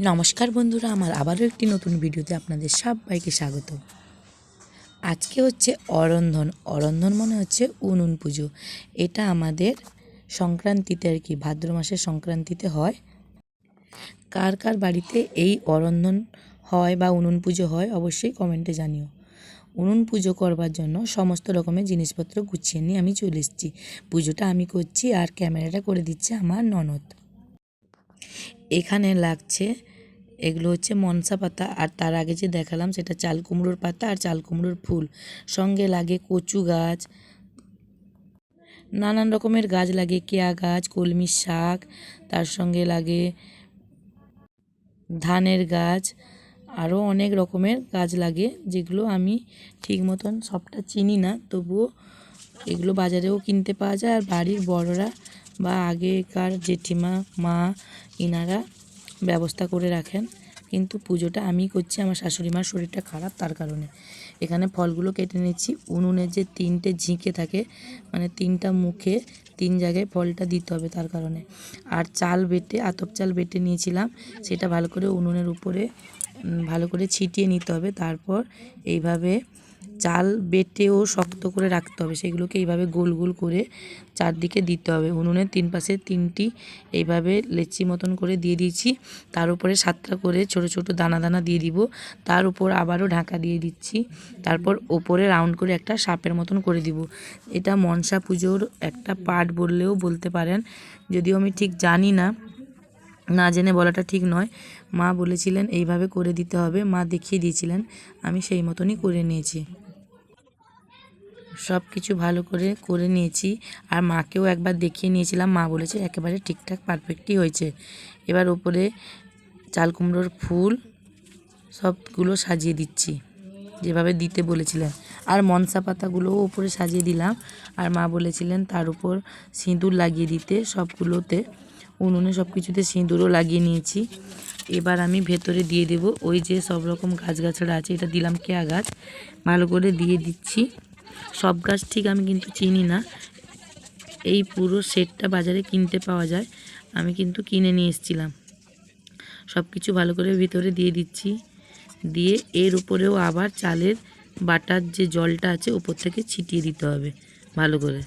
নমস্কার বন্ধুরা, আমার আবারও একটি নতুন ভিডিওতে আপনাদের সবাইকে স্বাগত। আজকে হচ্ছে অরন্ধন। অরন্ধন মনে হচ্ছে উনুন পুজো। এটা আমাদের সংক্রান্তিতে আর কি, ভাদ্র মাসের সংক্রান্তিতে হয়। কার কার বাড়িতে এই অরন্ধন হয় বা উনুন পুজো হয় অবশ্যই কমেন্টে জানিও। উনুন পুজো করবার জন্য সমস্ত রকমের জিনিসপত্র গুছিয়ে নিয়ে আমি চলে এসেছি। পুজোটা আমি করছি আর ক্যামেরাটা করে দিচ্ছে আমার ননদ। এখানে লাগছে, এগুলো হচ্ছে মনসা পাতা, আর তার আগে যে দেখালাম সেটা চাল কুমড়োর পাতা আর চাল কুমড়োর ফুল। সঙ্গে লাগে কচু গাছ, নানান রকমের গাছ লাগে, কেয়া গাছ, কলমি শাক, তার সঙ্গে লাগে ধানের গাছ, আরও অনেক রকমের গাছ লাগে যেগুলো আমি ঠিক মতন সবটা চিনি না, তবুও এগুলো বাজারেও কিনতে পাওয়া যায়, আর বাড়ির বড়রা বা আগেকার জেঠিমা, মা, ইনারা ব্যবস্থা করে রাখেন। কিন্তু পুজোটা আমি করছি, আমার শাশুড়ি মার শরীরটা খারাপ তার কারণে। এখানে ফলগুলো কেটে নিচ্ছি। উনুনের যে তিনটে ঝিঁকে থাকে মানে তিনটা মুখে তিন জায়গায় ফলটা দিতে হবে তার কারণে। আর চাল বেটে, আতপ চাল বেটে নিয়েছিলাম, সেটা ভালো করে উনুনের উপরে ভালো করে ছিটিয়ে নিতে হবে। তারপর এইভাবে চাল বেটেও শক্ত করে রাখতে হবে। সেগুলোকে এইভাবে গোল গোল করে চারদিকে দিতে হবে। উনুনের তিন পাশে তিনটি এইভাবে লেচি মতন করে দিয়ে দিয়েছি। তার উপরে সাতটা করে ছোট ছোট দানা দানা দিয়ে দিব। তার উপর আবারও ঢাকা দিয়ে দিচ্ছি। তারপর ওপরে রাউন্ড করে একটা সাপের মতন করে দিব। এটা মনসা পুজোর একটা পার্ট বললেও বলতে পারেন। যদিও আমি ঠিক জানি না না জেনে বলাটা ঠিক নয়। মা বলেছিলেন, এইভাবে করে দিতে হবে। মা দেখিয়ে দিয়েছিলেন, আমি সেই মতনই করে নিয়েছি। সব কিছু ভালো করে করে নিয়েছি। আর মাকেও একবার দেখিয়ে নিয়েছিলাম। মা বলেছে, একেবারে ঠিকঠাক পারফেক্টই হয়েছে। এবার ওপরে চাল কুমড়োর ফুল সবগুলো সাজিয়ে দিচ্ছি, যেভাবে দিতে বলেছিলেন। আর মনসা পাতাগুলোও উপরে সাজিয়ে দিলাম। আর মা বলেছিলেন, তার উপর সিঁদুর লাগিয়ে দিতে সবগুলোতে উনুনে সব কিছুতে সিঁদুরও লাগিয়ে নিয়েছি। এবার আমি ভেতরে দিয়ে দেব ওই যে সব রকম গাছগাছড়া আছে, এটা দিলাম কেয়া গাছ। ভালো করে দিয়ে দিচ্ছি। সব গাছ ঠিক আমি কিন্তু চিনি না। এই পুরো সেটটা বাজারে কিনতে পাওয়া যায়। আমি কিন্তু কিনে নিয়ে এসেছিলাম। সব কিছু ভালো করে ভিতরে দিয়ে দিচ্ছি। দিয়ে এর উপরেও আবার চালের বাটার যে জলটা আছে, উপর থেকে ছিটিয়ে দিতে হবে ভালো করে।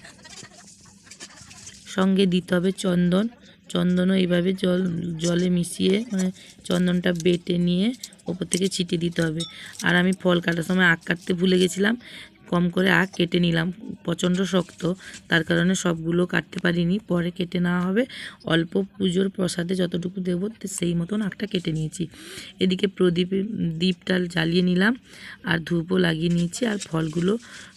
সঙ্গে দিতে হবে চন্দন। চন্দনও এইভাবে জল, জলে মিশিয়ে মানে চন্দনটা বেটে নিয়ে ওপর থেকে ছিটিয়ে দিতে হবে। আর আমি ফল কাটার সময় আখ কাটতে ভুলে গেছিলাম। কম করে আখ কেটে নিলাম। প্রচণ্ড শক্ত, তার কারণে সবগুলো কাটতে পারিনি। পরে কেটে নেওয়া হবে। অল্প পুজোর প্রসাদে যতটুকু দেবো সেই মতন আখটা কেটে নিয়েছি। এদিকে প্রদীপ দীপটা জ্বালিয়ে নিলাম, আর ধূপও লাগিয়ে নিয়েছি, আর ফলগুলো,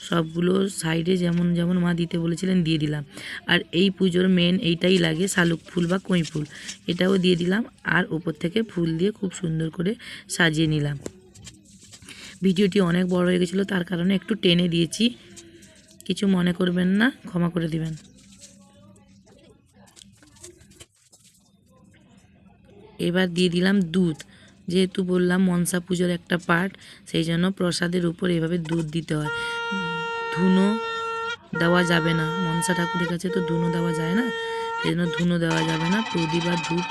সবগুলো সাইডে যেমন যেমন মা দিতে বলেছিলেন দিয়ে দিলাম। আর এই পুজোর মেন এইটাই লাগে, শালুক ফুল বা কই ফুল এটাও দিয়ে দিলাম, আর উপর থেকে ফুল দিয়ে খুব সুন্দর করে সাজিয়ে নিলাম। ভিডিওটি অনেক বড় হয়ে গেছিল, তার কারণে একটু টেনে দিয়েছি। কিছু মনে করবেন না, ক্ষমা করে দিবেন। এবার দিয়ে দিলাম দুধ। যেহেতু বললাম মনসা পুজোর একটা পার্ট, সেই জন্য প্রসাদের উপর এভাবে দুধ দিতে হয়। ধুনো দেওয়া যাবে না। মনসা ঠাকুরের কাছে তো ধুনো দেওয়া যায় না, সেই জন্য ধুনো দেওয়া যাবে না। প্রদীপ আর ধূপ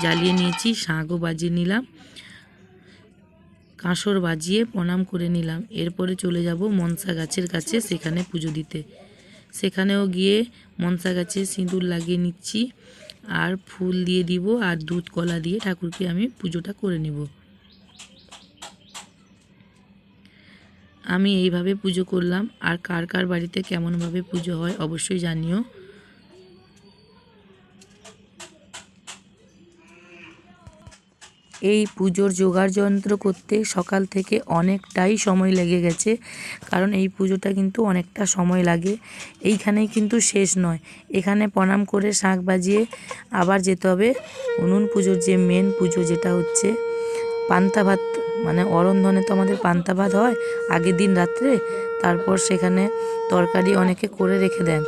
জ্বালিয়ে নিয়েছি, শাঁখও বাজিয়ে নিলাম। কাঁসর বাজিয়ে প্রণাম করে নিলাম। এরপরে চলে যাব মনসা গাছের কাছে সেখানে পুজো দিতে। সেখানেও গিয়ে মনসা গাছে সিঁদুর লাগিয়ে নিচ্ছি আর ফুল দিয়ে দিব আর দুধ কলা দিয়ে ঠাকুরকে আমি পুজোটা করে নিব। আমি এইভাবে পুজো করলাম। আর কার কার বাড়িতে কেমনভাবে পুজো হয় অবশ্যই জানিও। এই পুজোর জোগাড় যন্ত্র করতে সকাল থেকে অনেকটাই সময় লেগে গেছে। কারণ এই পুজোটা কিন্তু অনেকটা সময় লাগে। এইখানেই কিন্তু শেষ নয়। এখানে প্রণাম করে শাঁখ বাজিয়ে আবার যেতে হবে। উনুন পুজোর যে মেন পুজো যেটা হচ্ছে, পান্তা ভাত মানে অরন্ধনে তো আমাদের পান্তা ভাত হয়, আগের দিন রাত্রে। তারপর সেখানে তরকারি অনেকে করে রেখে দেন।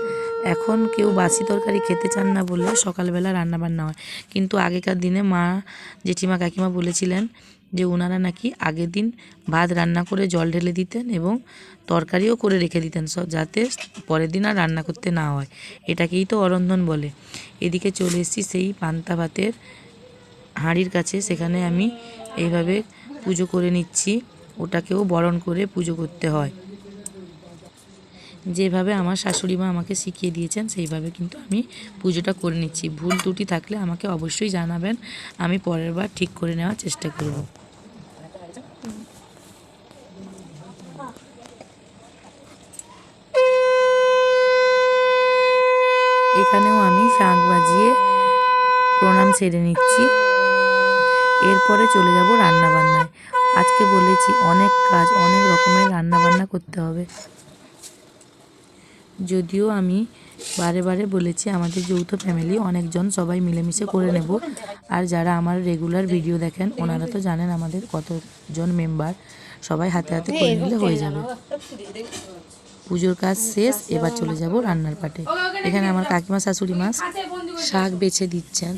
এখন কেউ বাসি তরকারি খেতে চান না বলে সকালবেলা রান্না বান্না হয়। কিন্তু আগেকার দিনে মা, জেঠিমা, কাকিমা বলেছিলেন যে ওনারা নাকি আগের দিন ভাত রান্না করে জল ঢেলে দিতেন এবং তরকারিও করে রেখে দিতেন সব যাতে পরের দিন আর রান্না করতে না হয়। এটাকেই তো অরন্ধন বলে। এদিকে চলে এসেছি সেই পান্তা ভাতের হাঁড়ির কাছে। সেখানে আমি এইভাবে পুজো করে নিচ্ছি। ওটাকেও বরণ করে পুজো করতে হয়। যেভাবে আমার শাশুড়ি মা আমাকে শিখিয়ে দিয়েছেন, সেইভাবে কিন্তু আমি পুজোটা করে নিচ্ছি। ভুল ত্রুটি থাকলে আমাকে অবশ্যই জানাবেন। আমি পরের বার ঠিক করে নেওয়ার চেষ্টা করব। এখানেও আমি শাঁখ বাজিয়ে প্রণাম সেরে নিচ্ছি। এরপরে চলে যাব রান্না বান্নায় আজকে বলেছি, অনেক কাজ, অনেক রকমের রান্না বান্না করতে হবে। যদিও আমি বারে বারে বলেছি, আমাদের যৌথ ফ্যামিলি অনেকজন সবাই মিলেমিশে করে নেব। আর যারা আমার রেগুলার ভিডিও দেখেন, ওনারা তো জানেন আমাদের কতজন মেম্বার সবাই হাতে হাতে করে নিলে হয়ে যাবে। পুজোর কাজ শেষ, এবার চলে যাব রান্নার পাটে। এখানে আমার কাকিমা শাশুড়ি মাছ শাক বেছে দিচ্ছেন।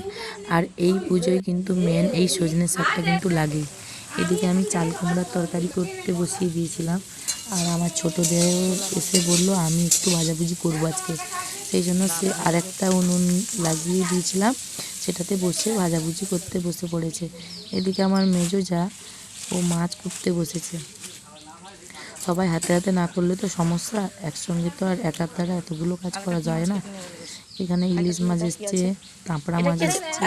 আর এই পুজোয় কিন্তু মেন এই সজনে শাকটা কিন্তু লাগে। এদিকে আমি চাল কুমড়ার তরকারি করতে বসিয়ে দিয়েছিলাম। আর আমার ছোটো দেও এসে বলল আমি একটু ভাজাভুজি করব আজকে। সেই জন্য সে আরেকটা উনুন লাগিয়ে দিয়েছিলাম সেটাতে বসে ভাজাভুজি করতে বসে পড়েছে। এদিকে আমার মেজো যা ও মাছ করতে বসেছে। সবাই হাতে হাতে না করলে তো সমস্যা একসঙ্গে তো আর একার দ্বারা এতগুলো কাজ করা যায় না। এখানে ইলিশ মাছ এসছে কাঁকড়া মাছ এসছে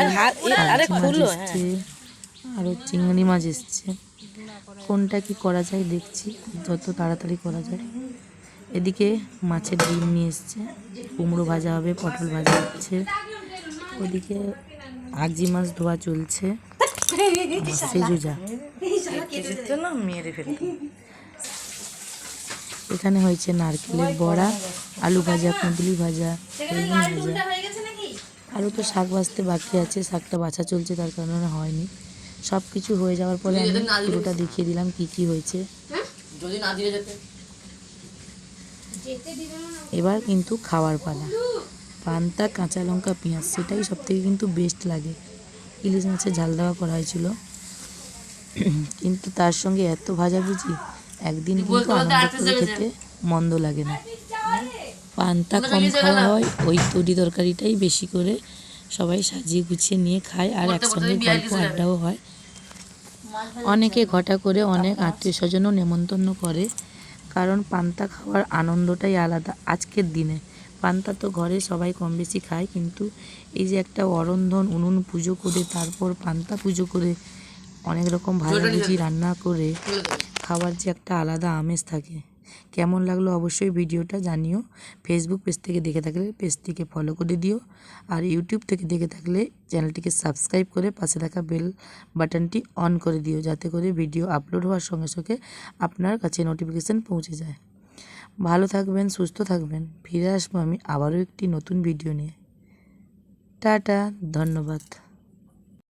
মাছ এসছে আরও চিংড়ি মাছ এসছে। কোনটা কি করা যায় দেখছি, যত তাড়াতাড়ি করা যায়। এদিকে মাছের ডিম নিয়ে এসছে, কুমড়ো ভাজা হবে, পটল ভাজা হচ্ছে। ওদিকে আগজি মাছ ধোয়া চলছে। সেজুজা। এখানে হয়েছে নারকেলের বড়া, আলু ভাজা কুঁদলি ভাজা ভাজা। আরও তো শাক ভাজতে বাকি আছে, শাকটা বাছা চলছে, তার কারণে হয়নি। সব কিছু হয়ে যাওয়ার পরে আমি পুরোটা দেখিয়ে দিলাম কি কি হয়েছে। যদি না দিয়ে যেতে। এবার কিন্তু খাওয়ার পালা। পান্তা কাঁচা লঙ্কা পেঁয়াজ সেটাই সব থেকে কিন্তু বেস্ট লাগে। ইলিশ মাছের ঝাল দেওয়া করা হয়েছিল। কিন্তু তার সঙ্গে এত ভাজাভুজি একদিন কিন্তু আনন্দ করে খেতে মন্দ লাগে না। পান্তা কম খাওয়া হয় ওই তরি তরকারিটাই বেশি করে সবাই সাজিয়ে গুছিয়ে নিয়ে খায় আর একসঙ্গে গল্প আড্ডাও হয়। অনেকে ঘটা করে অনেক আত্মীয় স্বজনও নেমন্তন্ন করে কারণ পান্তা খাওয়ার আনন্দটাই আলাদা আজকের দিনে। পান্তা তো ঘরে সবাই কম বেশি খায় কিন্তু এই যে একটা অরন্ধন উনুন পুজো করে তারপর পান্তা পুজো করে অনেক রকম ভাজাভুজি রান্না করে খাওয়ার যে একটা আলাদা আমেজ থাকে। কেমন লাগল অবশ্যই ভিডিওটা জানিও। ফেসবুক পেজ থেকে দেখে থাকলে পেজটিকে ফলো করে দিও। আর ইউটিউব থেকে দেখে থাকলে চ্যানেলটিকে সাবস্ক্রাইব করে পাশে থাকা বেল বাটনটি অন করে দিও, যাতে করে ভিডিও আপলোড হওয়ার সঙ্গে সঙ্গে আপনার কাছে নোটিফিকেশান পৌঁছে যায়। ভালো থাকবেন, সুস্থ থাকবেন। ফিরে আসব আমি আবারও একটি নতুন ভিডিও নিয়ে। টাটা, ধন্যবাদ।